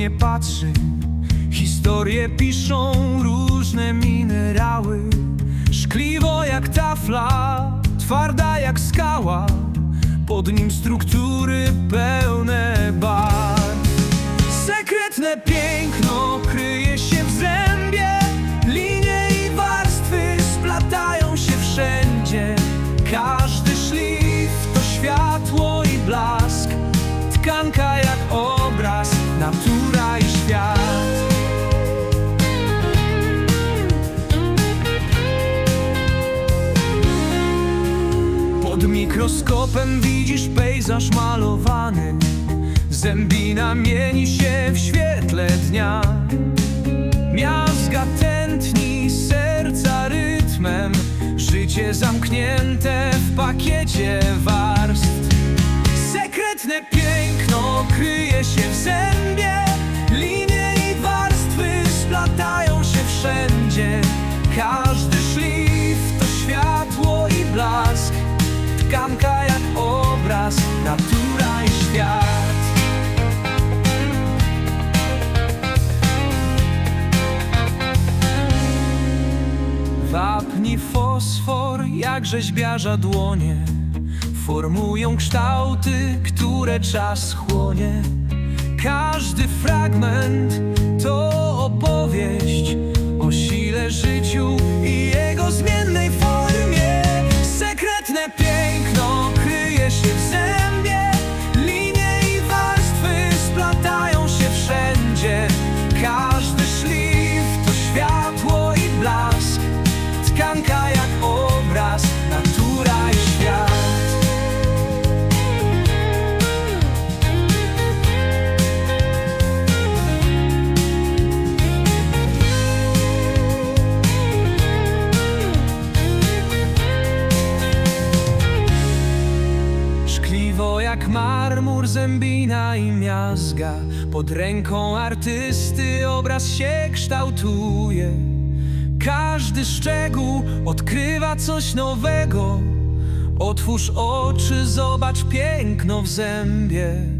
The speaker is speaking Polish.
nie patrzy. Historie piszą różne minerały. Szkliwo jak tafla, twarda jak skała. Pod nim struktury pełne bar Sekretne piękno mikroskopem widzisz pejzaż malowany. Zębina mieni się w świetle dnia. Miazga tętni serca rytmem. Życie zamknięte w pakiecie warstw. Sekretne piękno kryje się w zębie. Linie i warstwy splatają się wszędzie Tkanka jak obraz, natura i świat. Wapni fosfor jak rzeźbiarza dłonie. Formują kształty, które czas chłonie. Każdy fragment Tkanka jak obraz, natura i świat. Szkliwo jak marmur, zębina i miazga. Pod ręką artysty obraz się kształtuje Każdy szczegół odkrywa coś nowego. Otwórz oczy, zobacz piękno w zębie